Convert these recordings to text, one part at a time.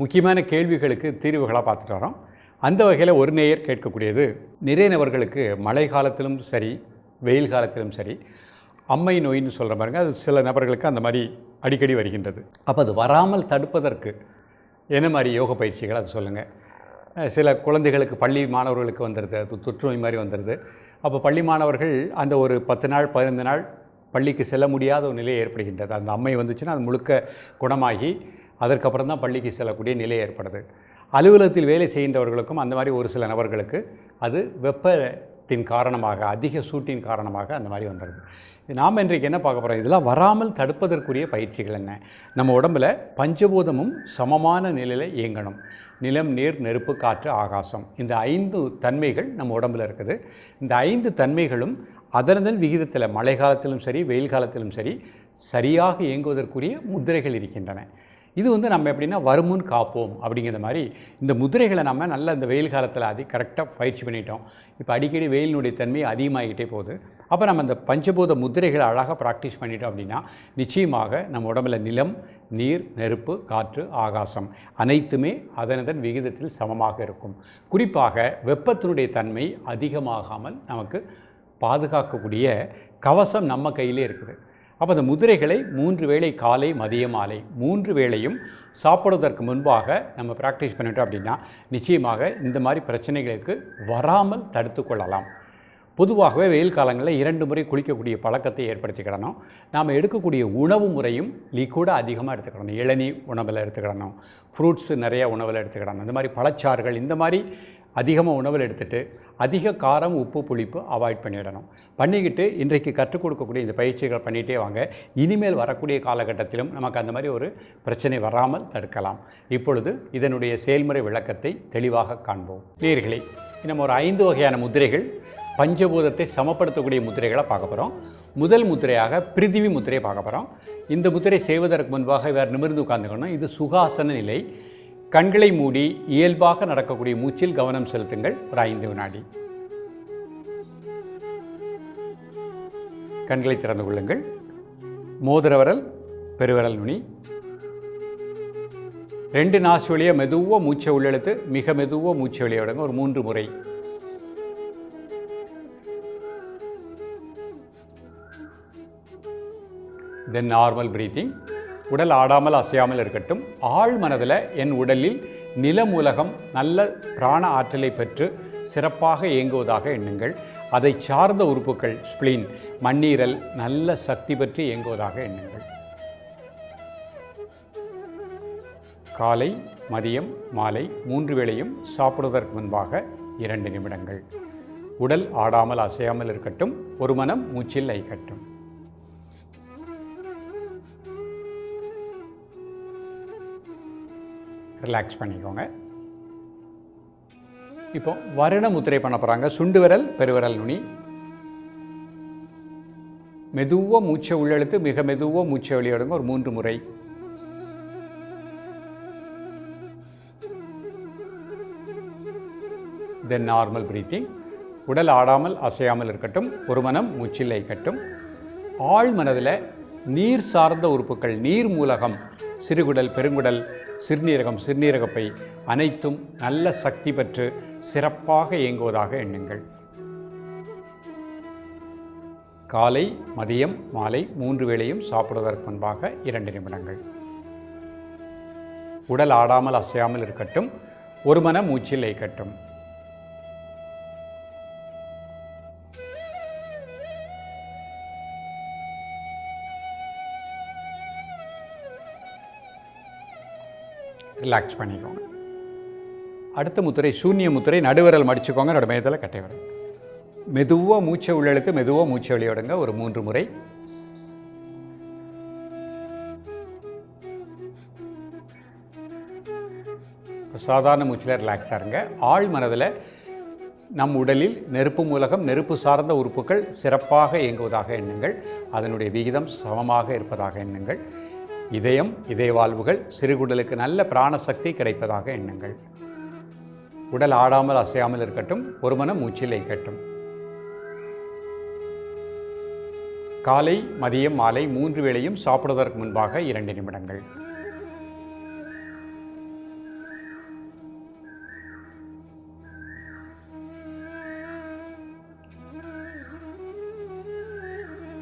முக்கியமான கேள்விகளுக்கு தீர்வுகளாக பார்த்துட்டு வரோம். அந்த வகையில் ஒரு நேயர் கேட்கக்கூடியது நிறைய நபர்களுக்கு மழை காலத்திலும் சரி வெயில் காலத்திலும் சரி அம்மை நோயின்னு சொல்கிற பாருங்க அது சில நபர்களுக்கு அந்த மாதிரி அடிக்கடி வருகின்றது. அப்போ அது வராமல் தடுப்பதற்கு என்ன மாதிரி யோக பயிற்சிகள் அது சொல்லுங்கள் சில குழந்தைகளுக்கு பள்ளி மாணவர்களுக்கு வந்துடுது அது தொற்றுநோய் மாதிரி வந்துடுது அப்போ பள்ளி மாணவர்கள் அந்த ஒரு பத்து நாள் பதினைந்து நாள் பள்ளிக்கு செல்ல முடியாத ஒரு நிலை ஏற்படுகின்றது. அந்த அம்மை வந்துச்சுன்னா அது முழுக்க குணமாகி அதற்கப்புறம் தான் பள்ளிக்கு செல்லக்கூடிய நிலை ஏற்படுது. அலுவலகத்தில் வேலை செய்கின்றவர்களுக்கும் அந்த மாதிரி ஒரு சில நபர்களுக்கு அது வெப்பத்தின் காரணமாக அதிக சூட்டின் காரணமாக அந்த மாதிரி வந்துடுது நாம் இன்றைக்கு என்ன பார்க்க போகிறோம் இதெல்லாம் வராமல் தடுப்பதற்குரிய பயிற்சிகள் என்ன? நம்ம உடம்புல பஞ்சபூதமும் சமமான நிலையில் இயங்கணும். நிலம் நீர் நெருப்பு காற்று ஆகாசம். இந்த ஐந்து தன்மைகள் நம்ம உடம்புல இருக்குது. இந்த ஐந்து தன்மைகளும் அதனதன் விகிதத்தில் மழை காலத்திலும் சரி வெயில் காலத்திலும் சரி சரியாக இயங்குவதற்குரிய முத்திரைகள் இருக்கின்றன. இது வந்து நம்ம எப்படின்னா வருமுன் காப்போம் அப்படிங்கிற மாதிரி இந்த முதிரைகளை நம்ம நல்ல இந்த வெயில் காலத்தில் அதி கரெக்டாக பயிற்சி பண்ணிட்டோம். இப்போ அடிக்கடி வெயிலினுடைய தன்மை அதிகமாகிட்டே போகுது. அப்போ நம்ம இந்த பஞ்சபூத முதிரைகளை அழகாக ப்ராக்டிஸ் பண்ணிட்டோம் அப்படின்னா நிச்சயமாக நம்ம உடம்புல நிலம் நீர் நெருப்பு காற்று ஆகாசம் அனைத்துமே அதனதன் விகிதத்தில் சமமாக இருக்கும். குறிப்பாக வெப்பத்தினுடைய தன்மை அதிகமாகாமல் நமக்கு பாதுகாக்கக்கூடிய கவசம் நம்ம கையிலே இருக்குது. அப்போ அந்த முதிரைகளை மூன்று வேளை காலை மதிய மாலை மூன்று வேளையும் சாப்பிடுவதற்கு முன்பாக நம்ம ப்ராக்டிஸ் பண்ணிட்டோம் அப்படின்னா நிச்சயமாக இந்த மாதிரி பிரச்சனைகளுக்கு வராமல் தடுத்து கொள்ளலாம். பொதுவாகவே வெயில் காலங்களில் இரண்டு முறை குளிக்கக்கூடிய பழக்கத்தை ஏற்படுத்திக்கிடணும். நாம் எடுக்கக்கூடிய உணவு முறையும் லிக்விடாக அதிகமாக எடுத்துக்கிடணும். இளநீ உணவில் எடுத்துக்கிடணும். ஃப்ரூட்ஸு நிறைய உணவில் எடுத்துக்கிடணும். இந்த மாதிரி பழச்சாறுகள் இந்த மாதிரி அதிகமாக உணவில் எடுத்துட்டு அதிக காரம் உப்பு புளிப்பு அவாய்ட் பண்ணிடணும். பண்ணிக்கிட்டு இன்றைக்கு கற்றுக் கொடுக்கக்கூடிய இந்த பயிற்சிகள் பண்ணிகிட்டே வாங்க. இனிமேல் வரக்கூடிய காலகட்டத்திலும் நமக்கு அந்த மாதிரி ஒரு பிரச்சனை வராமல் தடுக்கலாம். இப்பொழுது இதனுடைய செயல்முறை விளக்கத்தை தெளிவாக காண்போம். நேர்களே நம்ம ஒரு ஐந்து வகையான முத்திரைகள் பஞ்சபூதத்தை சமப்படுத்தக்கூடிய முத்திரைகளை பார்க்க போகிறோம் முதல் முத்திரையாக பிரிதிவி முத்திரையை பார்க்க போகிறோம் இந்த முத்திரை செய்வதற்கு முன்பாக வேறு நிமிர்ந்து உட்காந்துக்கணும் இது சுகாசன நிலை. கண்களை மூடி இயல்பாக நடக்கக்கூடிய மூச்சில் கவனம் செலுத்துங்கள். ஒரு ஐந்து வினாடி. கண்களை திறந்து கொள்ளுங்கள். மோதிரவரல் பெருவரல் நுனி. ரெண்டு நாசு வழியை மெதுவாக மூச்சை உள்ளெழுத்து மிக மெதுவாக மூச்சை வெளியே விடுங்க. ஒரு மூன்று முறை. தென் நார்மல் பிரீத்திங் உடல் ஆடாமல் அசையாமல் இருக்கட்டும். ஆழ் மனதில் என் உடலில் நிலமூலகம் நல்ல பிராண ஆற்றலை பெற்று சிறப்பாக இயங்குவதாக எண்ணுங்கள். அதை சார்ந்த உறுப்புகள் ஸ்பிளின் மண்ணீரல் நல்ல சக்தி பெற்று இயங்குவதாக எண்ணுங்கள். காலை மதியம் மாலை மூன்று வேளையும் சாப்பிடுவதற்கு முன்பாக இரண்டு நிமிடங்கள். உடல் ஆடாமல் அசையாமல் இருக்கட்டும். ஒரு மனம் மூச்சில் ஐக்கட்டும் ரிலாக்ஸ் பண்ணிக்கோங்க. இப்போ வருண முத்திரை பண்ண போகிறாங்க சுண்டு விரல் பெருவிரல் நுனி. மெதுவாக மூச்சை உள்ளெழுத்து மிக மெதுவாக மூச்சை வெளியிடுங்க. ஒரு மூன்று முறை. தென் நார்மல் பிரீத்திங் உடல் ஆடாமல் அசையாமல் இருக்கட்டும். ஒரு மனம் மூச்சில் கட்டும் ஆழ் மனதில் நீர் சார்ந்த உறுப்புகள் நீர் மூலகம் சிறுகுடல் பெருங்குடல் சிறுநீரகம் சிறுநீரகப்பை அனைத்தும் நல்ல சக்தி பெற்று சிறப்பாக இயங்குவதாக எண்ணுங்கள். காலை மதியம் மாலை மூன்று வேளையும் சாப்பிடுவதற்கு முன்பாக இரண்டு நிமிடங்கள். உடல் ஆடாமல் அசையாமல் இருக்கட்டும் ஒரு மன மூச்சில் லைக்கட்டும் ரிலாக்ஸ் பண்ணிக்கோங்க. அடுத்த முத்திரை சூன்ய முத்திரை நடுவிரல் மடிச்சுக்கோங்க என்னோட மையத்தில் கட்டை விடுங்க மெதுவாக மூச்சை உள்ளெழுத்து மெதுவாக மூச்சை வெளியிடுங்க ஒரு மூன்று முறை. சாதாரண மூச்சில் ரிலாக்ஸாக இருங்க. ஆள் மனதில் நம் உடலில் நெருப்பு மூலகம் நெருப்பு சார்ந்த உறுப்புகள் சிறப்பாக இயங்குவதாக எண்ணுங்கள். அதனுடைய விகிதம் சமமாக இருப்பதாக எண்ணுங்கள். இதயம் இதய வாழ்வுகள் சிறுகுடலுக்கு நல்ல பிராணசக்தி கிடைப்பதாக எண்ணுங்கள். உடல் ஆடாமல் அசையாமல் இருக்கட்டும் ஒரு மனம் மூச்சில் இருக்கட்டும். காலை மதியம் மாலை மூன்று வேளையும் சாப்பிடுவதற்கு முன்பாக இரண்டு நிமிடங்கள்.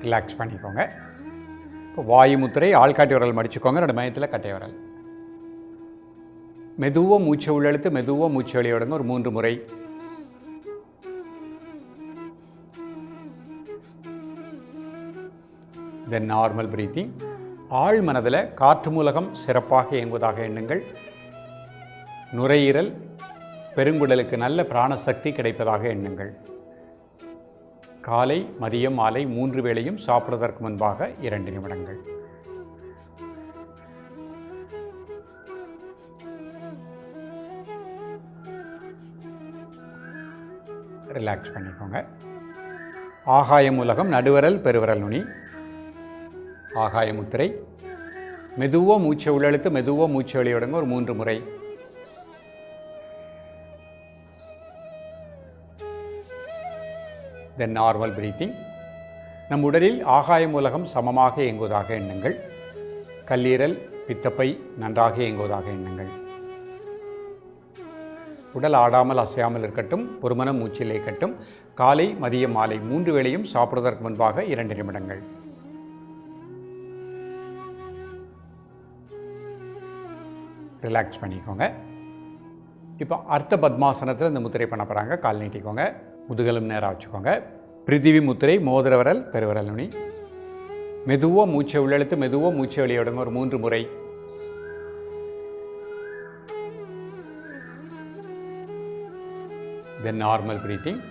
ரிலாக்ஸ் பண்ணிக்கோங்க. இப்போ வாயு முத்திரை ஆள்காட்டி விரல் மடிச்சுக்கோங்க ரெண்டு மையத்தில் கட்டை விரல் மெதுவாக மூச்சை உள்ளெழுத்து மெதுவாக மூச்சு வெளியிடுங்க ஒரு மூன்று முறை. தென் நார்மல் பிரீத்திங் ஆழ் மனதில் காற்று மூலகம் சிறப்பாக இயங்குவதாக எண்ணுங்கள். நுரையீரல் பெருங்குடலுக்கு நல்ல பிராணசக்தி கிடைப்பதாக எண்ணுங்கள். காலை மதியம் மாலை மூன்று வேளையும் சாப்பிடுவதற்கு முன்பாக இரண்டு நிமிடங்கள். ரிலாக்ஸ் பண்ணிக்கோங்க. ஆகாயம் உலகம் நடுவரல் பெருவரல் நுனி. ஆகாய முத்திரை. மெதுவாக மூச்சை உள்ளெழுத்து மெதுவாக மூச்சை வெளியிடுங்க ஒரு மூன்று முறை. தென் நார்மல் பிரீத்திங் நம் உடலில் ஆகாய மூலகம் சமமாக இயங்குவதாக எண்ணுங்கள். கல்லீரல் பித்தப்பை நன்றாக இயங்குவதாக எண்ணுங்கள். உடல் ஆடாமல் அசையாமல் இருக்கட்டும் ஒரு மனம் மூச்சில் இருக்கட்டும் காலை மதியம் மாலை மூன்று வேளையும் சாப்பிடுவதற்கு முன்பாக இரண்டு நிமிடங்கள். ரிலாக்ஸ் பண்ணிக்கோங்க. இப்போ அர்த்த பத்மாசனத்தில் இந்த முத்திரை பண்ண போகிறாங்க கால் நீட்டிக்கோங்க. முதுகலும் நேராக வச்சுக்கோங்க. பிரிதிவி முத்திரை மோதிரவரல் பெருவரல் நுனி மெதுவாக மூச்சை உள்ளெழுத்து மெதுவாக மூச்சை வெளியிடுங்க ஒரு மூன்று முறை. தென் நார்மல் பிரீத்திங்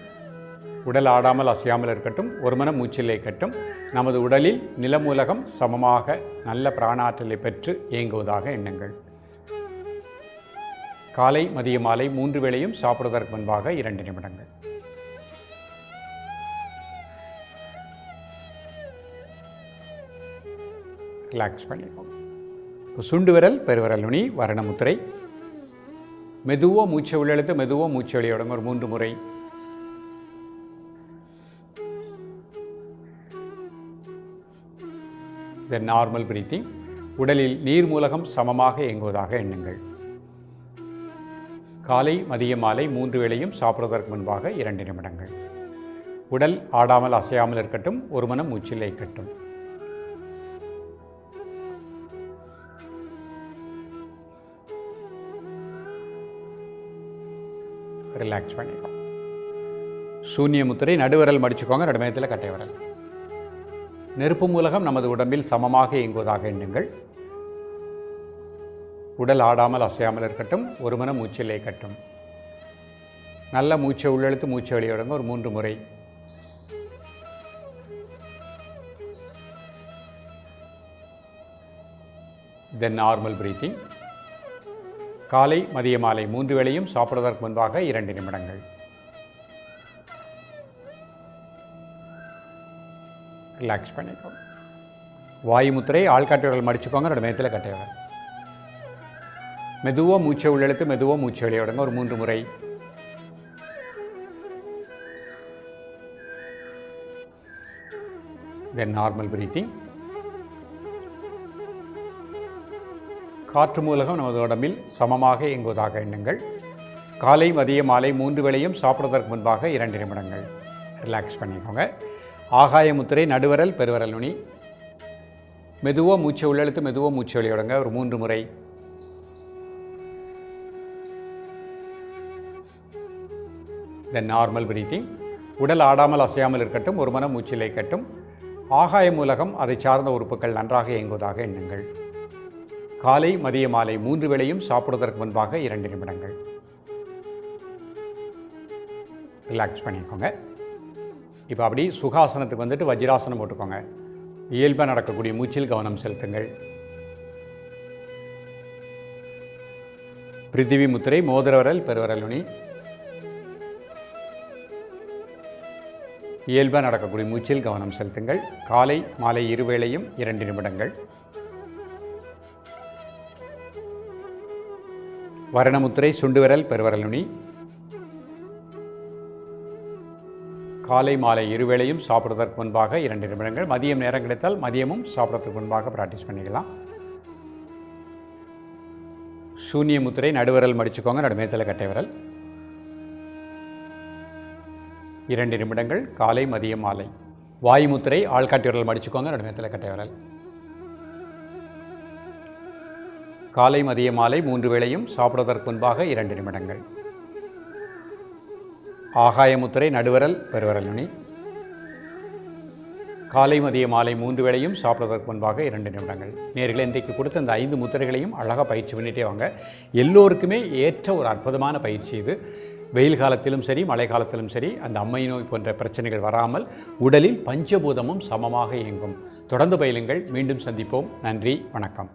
உடல் ஆடாமல் அசையாமல் இருக்கட்டும். ஒரு மனம் மூச்சிலே கட்டும் நமது உடலில் நிலமூலகம் சமமாக நல்ல பிராணாற்றலை பெற்று இயங்குவதாக எண்ணுங்கள். காலை மதிய மாலை மூன்று வேளையும் சாப்பிடுவதற்கு முன்பாக இரண்டு நிமிடங்கள். ரிலாக்ஸ் பண்ணிக்கோங்க இப்போ சுண்டு விரல் பெருவிரல் நுனி வரணமுத்திரை மெதுவாக மூச்சை உள்ளெழுத்து மெதுவாக மூச்சை வெளியிடுங்க ஒரு மூன்று முறை. த நார்மல் பிரீத்திங் உடலில் நீர் மூலகம் சமமாக இயங்குவதாக எண்ணுங்கள். காலை மதிய மாலை மூன்று வேளையும் சாப்பிடுவதற்கு முன்பாக இரண்டு நிமிடங்கள். உடல் ஆடாமல் அசையாமல் இருக்கட்டும் ஒரு மனம் மூச்சில் இருக்கட்டும் ரிலாக்ஸ் பண்ணிக்கும் சூன்ய முத்திரை நடுவிரல் மடிச்சுக்கோங்க நடுமயத்தில் கட்டை விரல். நெருப்பு மூலகம் நமது உடம்பில் சமமாக இயங்குவதாக எண்ணுங்கள். உடல் ஆடாமல் அசையாமல் இருக்கட்டும் ஒரு மன மூச்சிலே கட்டும். நல்ல மூச்சை உள்ளெழுத்து மூச்சை வெளியிடுங்க ஒரு மூன்று முறை. தென் நார்மல் பிரீத்திங் காலை மதிய மாலை மூன்று வேளையும் சாப்பிடுவதற்கு முன்பாக இரண்டு நிமிடங்கள். ரிலாக்ஸ் பண்ணிக்கோங்க வாயுமுத்திரை முத்திரை மடிச்சுக்கோங்க ரெண்டு மையத்தில் கட்டை மெதுவாக மூச்சை உள்ளெழுத்து மெதுவாக மூச்சை வெளியோடுங்க ஒரு மூன்று முறை. தென் நார்மல் பிரீத்திங் காற்று மூலகம் நமது உடம்பில் சமமாக இயங்குவதாக எண்ணுங்கள். காலை மதிய மாலை மூன்று வேளையும் சாப்பிடுவதற்கு முன்பாக இரண்டு நிமிடங்கள். ரிலாக்ஸ் பண்ணிக்கோங்க. ஆகாய முத்திரை நடுவரல் பெருவரல் நுனி. மெதுவாக மூச்சை உள்ளெழுத்து மெதுவாக மூச்சு வெளியிடுங்க. ஒரு மூன்று முறை. தென் நார்மல் பிரீத்திங் உடல் ஆடாமல் அசையாமல் இருக்கட்டும். ஒரு மனம் மூச்சிலை கட்டும் ஆகாய மூலகம் அதை சார்ந்த உறுப்புகள் நன்றாக இயங்குவதாக எண்ணுங்கள். காலை மதிய மாலை மூன்று வேளையும் சாப்பிடுவதற்கு முன்பாக இரண்டு நிமிடங்கள். ரிலாக்ஸ் பண்ணிக்கோங்க. இப்போ அப்படி சுகாசனத்துக்கு வந்துட்டு வஜ்ராசனம் போட்டுக்கோங்க. இயல்பாக நடக்கக்கூடிய மூச்சில் கவனம் செலுத்துங்கள். பிருத்திவி முத்திரை மோதிரவரல் பெருவரல் நுனி. இயல்பாக நடக்கக்கூடிய மூச்சில் கவனம் செலுத்துங்கள். காலை மாலை இருவேளையும் இரண்டு நிமிடங்கள். வரணமுத்திரை சுண்டுவிரல் பெருவரல் நுனி காலை மாலை இருவேளையும் சாப்பிடுவதற்கு முன்பாக இரண்டு நிமிடங்கள். மதியம் நேரம் கிடைத்தால் மதியமும் சாப்பிட்றதுக்கு முன்பாக ப்ராக்டிஸ் பண்ணிக்கலாம். சூன்ய முத்திரை நடுவிரல் மடிச்சுக்கோங்க. நடுமேத்தல கட்டை விரல். இரண்டு நிமிடங்கள் காலை மதியம் மாலை. வாயு முத்திரை ஆள்காட்டி விரல் மடிச்சுக்கோங்க. நடுமேத்தல கட்டை விரல். காலை மதிய மாலை மூன்று வேளையும் சாப்பிடுவதற்கு முன்பாக இரண்டு நிமிடங்கள். ஆகாய முத்திரை நடுவரல் பெருவரல் நுனி. காலை மதிய மாலை மூன்று வேளையும் சாப்பிடுவதற்கு முன்பாக இரண்டு நிமிடங்கள். நேர்களை இன்றைக்கு கொடுத்த அந்த ஐந்து முத்திரைகளையும் அழகாக பயிற்சி பண்ணிட்டே வாங்க. எல்லோருக்குமே ஏற்ற ஒரு அற்புதமான பயிற்சி இது. வெயில் காலத்திலும் சரி மழை காலத்திலும் சரி அந்த அம்மை நோய் போன்ற பிரச்சனைகள் வராமல் உடலில் பஞ்சபூதமும் சமமாக இயங்கும். தொடர்ந்து பயிலுங்கள். மீண்டும் சந்திப்போம். நன்றி வணக்கம்.